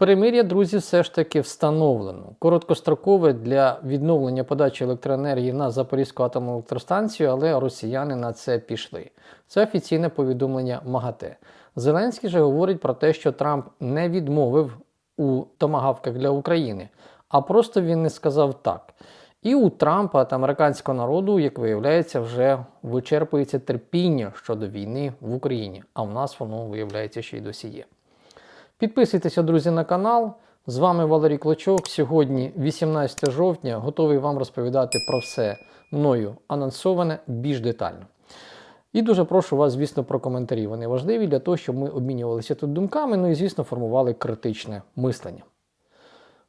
Перемир'я, друзі, все ж таки встановлено. Короткострокове для відновлення подачі електроенергії на Запорізьку атомну електростанцію, але росіяни на це пішли. Це офіційне повідомлення МАГАТЕ. Зеленський же говорить про те, що Трамп не відмовив у томагавках для України, а просто він не сказав так. І у Трампа та американського народу, як виявляється, вже вичерпується терпіння щодо війни в Україні, а в нас воно виявляється ще й досі є. Підписуйтеся, друзі, на канал. З вами Валерій Клочок. Сьогодні, 18 жовтня, готовий вам розповідати про все мною анонсоване більш детально. І дуже прошу вас, звісно, про коментарі. Вони важливі для того, щоб ми обмінювалися тут думками, ну і, звісно, формували критичне мислення.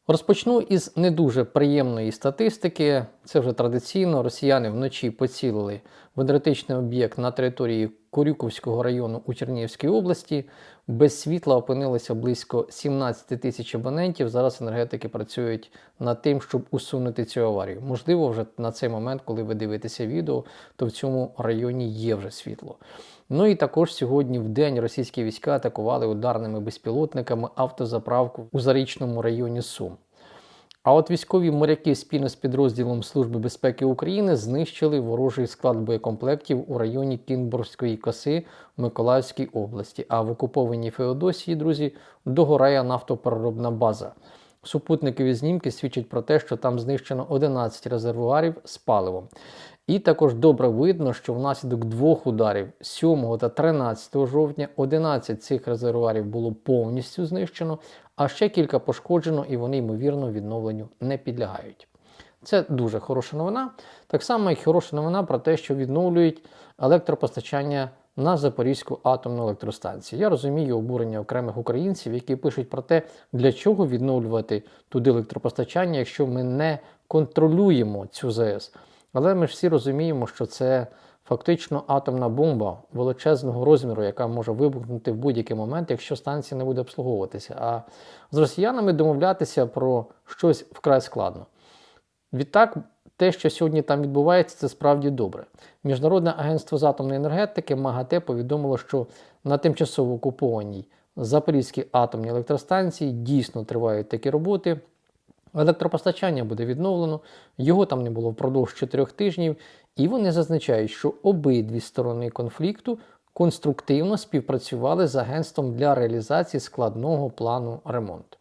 Розпочну із не дуже приємної статистики. Це вже традиційно. Росіяни вночі поцілили в енергетичний об'єкт на території Корюковського району у Чернігівській області. Без світла опинилося близько 17 тисяч абонентів. Зараз енергетики працюють над тим, щоб усунути цю аварію. Можливо, вже на цей момент, коли ви дивитеся відео, то в цьому районі є вже світло. Ну і також сьогодні в день російські війська атакували ударними безпілотниками автозаправку у зарічному районі Сум. А от військові моряки спільно з підрозділом Служби безпеки України знищили ворожий склад боєкомплектів у районі Кінбурзької коси в Миколаївській області. А в окупованій Феодосії, друзі, догорає нафтопереробна база. Супутникові знімки свідчать про те, що там знищено 11 резервуарів з паливом. І також добре видно, що внаслідок двох ударів 7 та 13 жовтня 11 цих резервуарів було повністю знищено, а ще кілька пошкоджено і вони, ймовірно, відновленню не підлягають. Це дуже хороша новина. Так само, як хороша новина про те, що відновлюють електропостачання на Запорізьку атомну електростанцію. Я розумію обурення окремих українців, які пишуть про те, для чого відновлювати туди електропостачання, якщо ми не контролюємо цю ЗАЕС. Але ми ж всі розуміємо, що це фактично атомна бомба величезного розміру, яка може вибухнути в будь-який момент, якщо станція не буде обслуговуватися. А з росіянами домовлятися про щось вкрай складно. Відтак, те, що сьогодні там відбувається, це справді добре. Міжнародне агентство з атомної енергетики МАГАТЕ повідомило, що на тимчасово окупованій Запорізькій атомній електростанції дійсно тривають такі роботи. Електропостачання буде відновлено, його там не було впродовж чотирьох тижнів, і вони зазначають, що обидві сторони конфлікту конструктивно співпрацювали з агентством для реалізації складного плану ремонту.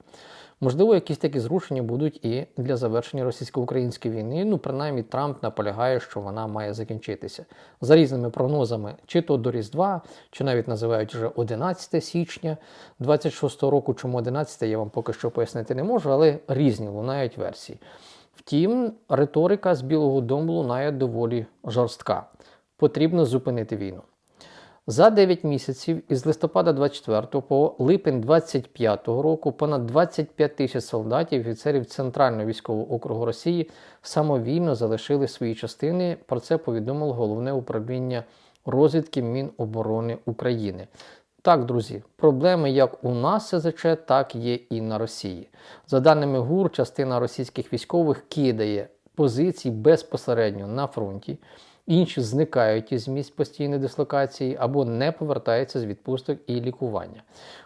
Можливо, якісь такі зрушення будуть і для завершення російсько-української війни. Ну, принаймні, Трамп наполягає, що вона має закінчитися. За різними прогнозами, чи то до Різдва, чи навіть називають вже 11 січня 26-го року. Чому 11 я вам поки що пояснити не можу, але різні лунають версії. Втім, риторика з Білого Дому лунає доволі жорстка. Потрібно зупинити війну. За 9 місяців із листопада 24 по липень 25 року понад 25 тисяч солдатів і офіцерів Центрального військового округу Росії самовільно залишили свої частини. Про це повідомило головне управління розвідки Міноборони України. Так, друзі, проблеми як у нас СЗЧ, так є і на Росії. За даними ГУР, частина російських військових кидає позиції безпосередньо на фронті. Інші зникають із місць постійної дислокації або не повертаються з відпусток і лікування.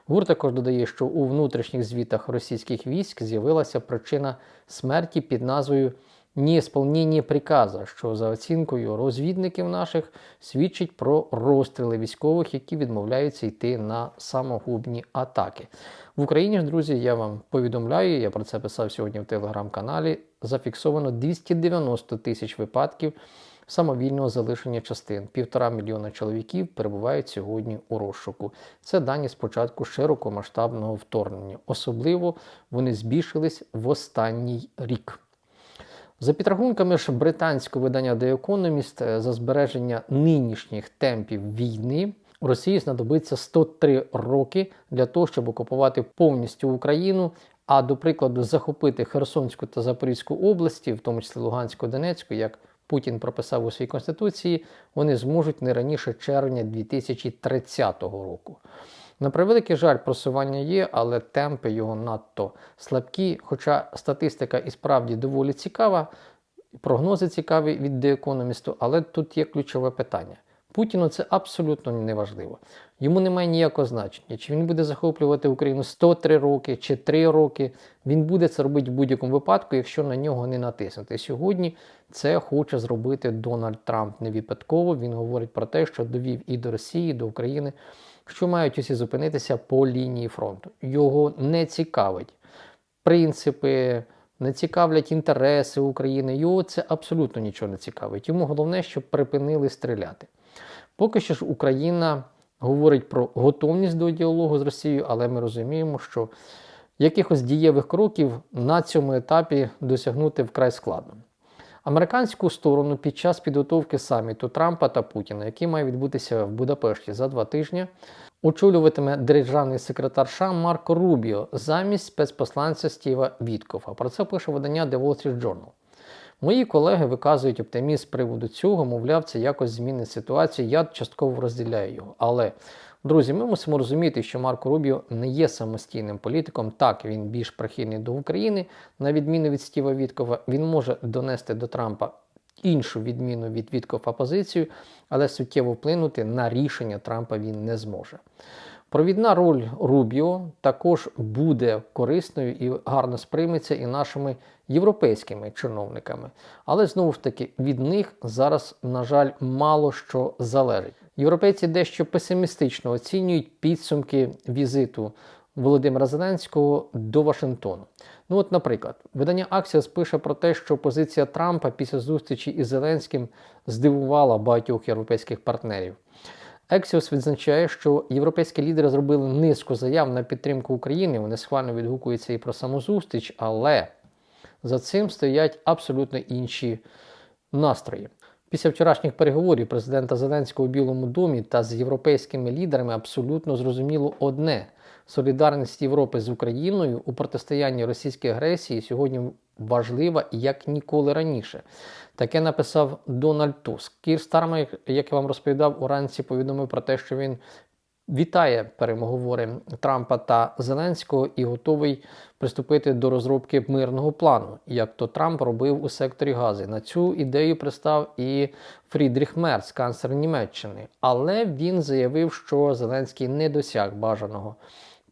ГУР також додає, що у внутрішніх звітах російських військ з'явилася причина смерті під назвою «Неісполнення приказа, що за оцінкою розвідників наших свідчить про розстріли військових, які відмовляються йти на самогубні атаки. В Україні друзі, я вам повідомляю, я про це писав сьогодні в телеграм-каналі. Зафіксовано 290 тисяч випадків самовільного залишення частин. Півтора мільйона чоловіків перебувають сьогодні у розшуку. Це дані з початку широкомасштабного вторгнення. Особливо вони збільшились в останній рік. За підрахунками ж британського видання The Economist, е, за збереження нинішніх темпів війни Росії знадобиться 103 роки для того, щоб окупувати повністю Україну. А до прикладу, захопити Херсонську та Запорізьку області, в тому числі Луганську, Донецьку, як Путін прописав у своїй конституції, вони зможуть не раніше червня 2030 року. На превеликий жаль, просування є, але темпи його надто слабкі. Хоча статистика і справді доволі цікава, прогнози цікаві від Economist, але тут є ключове питання: Путіну це абсолютно не важливо. Йому немає ніякого значення, чи він буде захоплювати Україну 103 роки чи 3 роки. Він буде це робити в будь-якому випадку, якщо на нього не натиснути. Сьогодні це хоче зробити Дональд Трамп не випадково. Він говорить про те, що довів і до Росії, і до України, що мають усі зупинитися по лінії фронту. Його не цікавить принципи. Не цікавлять інтереси України, його це абсолютно нічого не цікавить. Йому головне, щоб припинили стріляти. Поки що ж Україна говорить про готовність до діалогу з Росією, але ми розуміємо, що якихось дієвих кроків на цьому етапі досягнути вкрай складно. Американську сторону під час підготовки саміту Трампа та Путіна, який має відбутися в Будапешті за два тижні, очолюватиме державний секретар США Марко Рубіо замість спецпосланця Стіва Віткофа. Про це пише видання The Wall Street Journal. Мої колеги виказують оптимізм з приводу цього, мовляв, це якось змінить ситуацію. Я частково розділяю його. Але, друзі, ми мусимо розуміти, що Марко Рубіо не є самостійним політиком. Так, він більш прихильний до України, на відміну від Стіва Віткова, він може донести до Трампа іншу відміну від Віткова позицію, але суттєво вплинути на рішення Трампа він не зможе. Провідна роль Рубіо також буде корисною і гарно сприйметься і нашими європейськими чиновниками. Але знову ж таки від них зараз, на жаль, мало що залежить. Європейці дещо песимістично оцінюють підсумки візиту Володимира Зеленського до Вашингтону. Ну, от, наприклад, видання Axios пише про те, що позиція Трампа після зустрічі із Зеленським здивувала багатьох європейських партнерів. Ексіос відзначає, що європейські лідери зробили низку заяв на підтримку України. Вони схвально відгукуються і про саму зустріч, але за цим стоять абсолютно інші настрої. Після вчорашніх переговорів президента Зеленського у Білому домі та з європейськими лідерами абсолютно зрозуміло одне: солідарність Європи з Україною у протистоянні російській агресії сьогодні важлива як ніколи раніше. Таке написав Дональд Туск. Кір Стармер, як я вам розповідав, уранці повідомив про те, що він вітає переговори Трампа та Зеленського і готовий приступити до розробки мирного плану, як то Трамп робив у секторі Гази. На цю ідею пристав і Фрідріх Мерц, канцлер Німеччини. Але він заявив, що Зеленський не досяг бажаного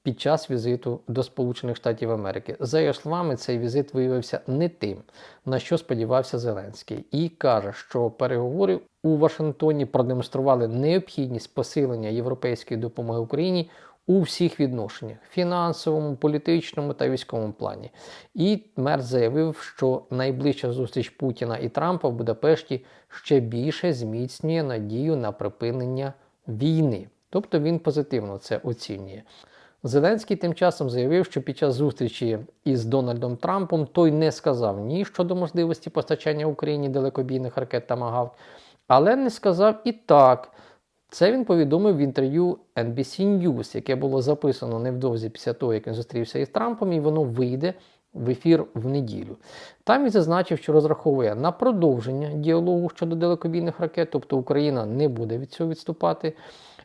під час візиту до Сполучених Штатів Америки. За його словами, цей візит виявився не тим, на що сподівався Зеленський, і каже, що переговори у Вашингтоні продемонстрували необхідність посилення європейської допомоги Україні. У всіх відношеннях фінансовому, політичному та військовому плані. І Мерц заявив, що найближча зустріч Путіна і Трампа в Будапешті ще більше зміцнює надію на припинення війни. Тобто він позитивно це оцінює. Зеленський тим часом заявив, що під час зустрічі із Дональдом Трампом той не сказав ні щодо можливості постачання Україні далекобійних ракет Тамагавк, але не сказав і так. Це він повідомив в інтерв'ю NBC News, яке було записано невдовзі після того, як він зустрівся із Трампом, і воно вийде в ефір в неділю. Там він зазначив, що розраховує на продовження діалогу щодо далекобійних ракет, тобто Україна не буде від цього відступати.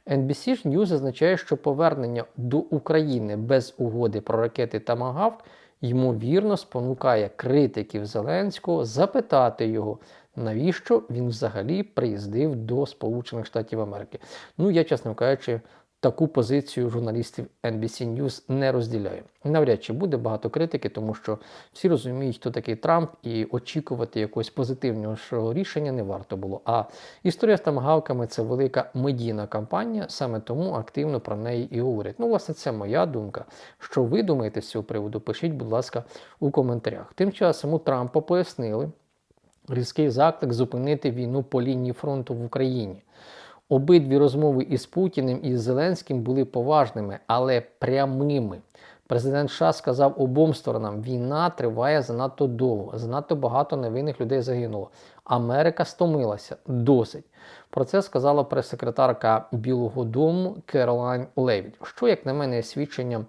NBC News зазначає, що повернення до України без угоди про ракети Тамагавк ймовірно спонукає критиків Зеленського запитати його, навіщо він взагалі приїздив до Сполучених Штатів Америки. Ну, я, чесно кажучи, таку позицію журналістів NBC News не розділяю. Навряд чи буде багато критики, тому що всі розуміють, хто такий Трамп, і очікувати якогось позитивного рішення не варто було. А історія з тамагавками це велика медійна кампанія, саме тому активно про неї і говорять. Ну, власне, це моя думка. Що ви думаєте з цього приводу? Пишіть, будь ласка, у коментарях. Тим часом у Трампа пояснили різкий заклик зупинити війну по лінії фронту в Україні. Обидві розмови із Путіним і з Зеленським були поважними, але прямими. Президент США сказав обом сторонам: війна триває занадто довго, занадто багато невинних людей загинуло. Америка стомилася досить. Про це сказала прес-секретарка Білого Дому Керолайн Левіт, що, як на мене, свідченням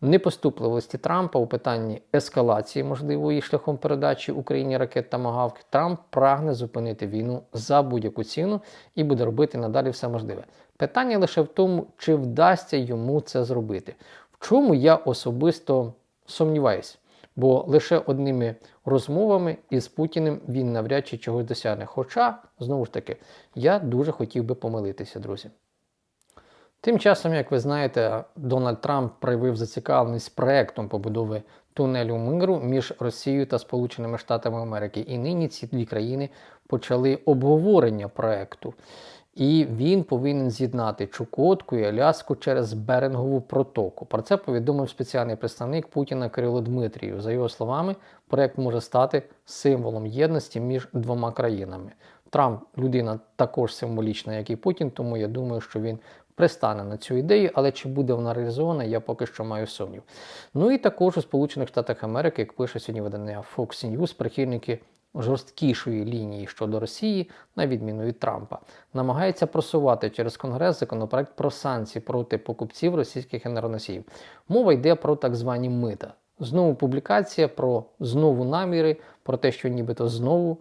непоступливості Трампа у питанні ескалації можливої шляхом передачі Україні ракет Тамагавк, Трамп прагне зупинити війну за будь-яку ціну і буде робити надалі все можливе. Питання лише в тому, чи вдасться йому це зробити. В чому я особисто сумніваюся. Бо лише одними розмовами із Путіним він навряд чи чогось досягне. Хоча, знову ж таки, я дуже хотів би помилитися, друзі. Тим часом, як ви знаєте, Дональд Трамп проявив зацікавленість проектом побудови тунелю миру між Росією та Сполученими Штатами Америки. І нині ці дві країни почали обговорення проекту. І він повинен з'єднати Чукотку і Аляску через Берингову протоку. Про це повідомив спеціальний представник Путіна Кирило Дмитрієв. За його словами, проект може стати символом єдності між двома країнами. Трамп людина також символічна, як і Путін, тому я думаю, що він пристане на цю ідею, але чи буде вона реалізована, я поки що маю сумнів. Ну і також у Сполучених Штатах Америки, як пише сьогодні видання Fox News, прихильники жорсткішої лінії щодо Росії, на відміну від Трампа, намагаються просувати через Конгрес законопроект про санкції проти покупців російських енергоносіїв. Мова йде про так звані мита. Знову публікація про знову наміри, про те, що нібито знову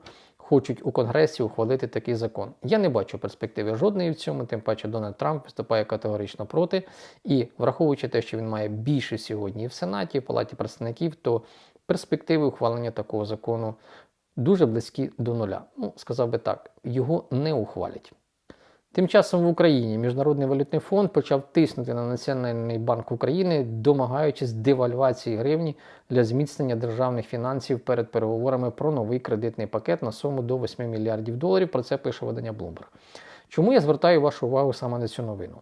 хочуть у Конгресі ухвалити такий закон. Я не бачу перспективи жодної в цьому, тим паче Дональд Трамп виступає категорично проти. І враховуючи те, що він має більше сьогодні в Сенаті, і в Палаті представників, то перспективи ухвалення такого закону дуже близькі до нуля. Ну, сказав би так, його не ухвалять. Тим часом в Україні Міжнародний валютний фонд почав тиснути на Національний банк України, домагаючись девальвації гривні для зміцнення державних фінансів перед переговорами про новий кредитний пакет на суму до 8 мільярдів доларів. Про це пише видання Bloomberg. Чому я звертаю вашу увагу саме на цю новину?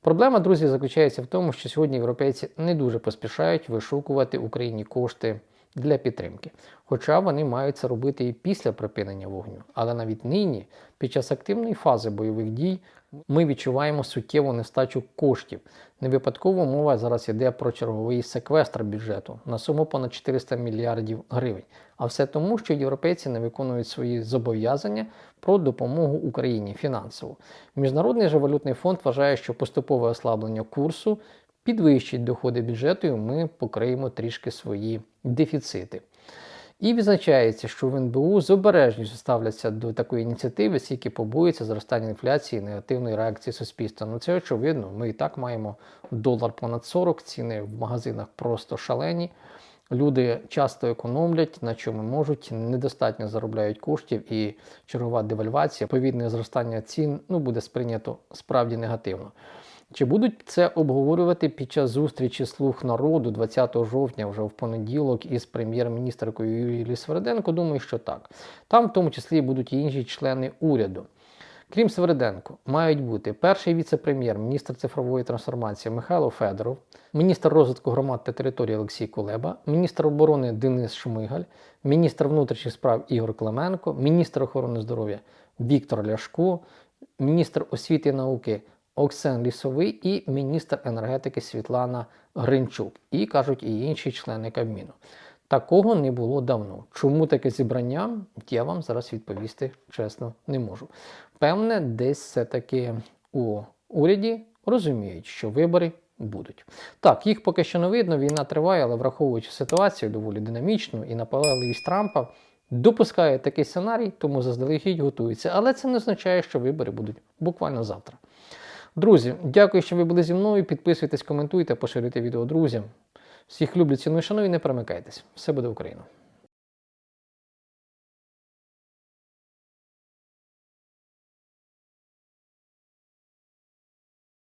Проблема, друзі, заключається в тому, що сьогодні європейці не дуже поспішають вишукувати Україні кошти для підтримки. Хоча вони мають це робити і після припинення вогню. Але навіть нині, під час активної фази бойових дій, ми відчуваємо суттєву нестачу коштів. Не випадково мова зараз йде про черговий секвестр бюджету на суму понад 400 мільярдів гривень. А все тому, що європейці не виконують свої зобов'язання про допомогу Україні фінансово. Міжнародний же валютний фонд вважає, що поступове ослаблення курсу підвищить доходи бюджету, і ми покриємо трішки свої дефіцити. І відзначається, що в НБУ з обережністю ставляться до такої ініціативи, скільки побоюється зростання інфляції і негативної реакції суспільства. Ну це очевидно. Ми і так маємо долар понад 40, ціни в магазинах просто шалені. Люди часто економлять, на чому можуть, недостатньо заробляють коштів, і чергова девальвація, повідне зростання цін ну, буде сприйнято справді негативно. Чи будуть це обговорювати під час зустрічі слуг народу 20 жовтня, вже в понеділок, із прем'єр-міністркою Юлією Сверденко? Думаю, що так. Там, в тому числі, будуть і інші члени уряду. Крім Сверденко, мають бути перший віце-прем'єр, міністр цифрової трансформації Михайло Федоров, міністр розвитку громад та території Олексій Кулеба, міністр оборони Денис Шмигаль, міністр внутрішніх справ Ігор Клименко, міністр охорони здоров'я Віктор Ляшко, міністр освіти і науки Оксен Лісовий і міністр енергетики Світлана Гринчук, і кажуть, і інші члени Кабміну. Такого не було давно. Чому таке зібрання? Я вам зараз відповісти чесно не можу. Певне, десь все-таки у уряді розуміють, що вибори будуть. Так, їх поки що не видно, війна триває, але враховуючи ситуацію доволі динамічну і наполегливість Трампа, допускає такий сценарій, тому заздалегідь готується. Але це не означає, що вибори будуть буквально завтра. Друзі, дякую, що ви були зі мною. Підписуйтесь, коментуйте, поширюйте відео друзям. Всіх люблю, ціную, шаную і не перемикайтесь. Все буде Україна!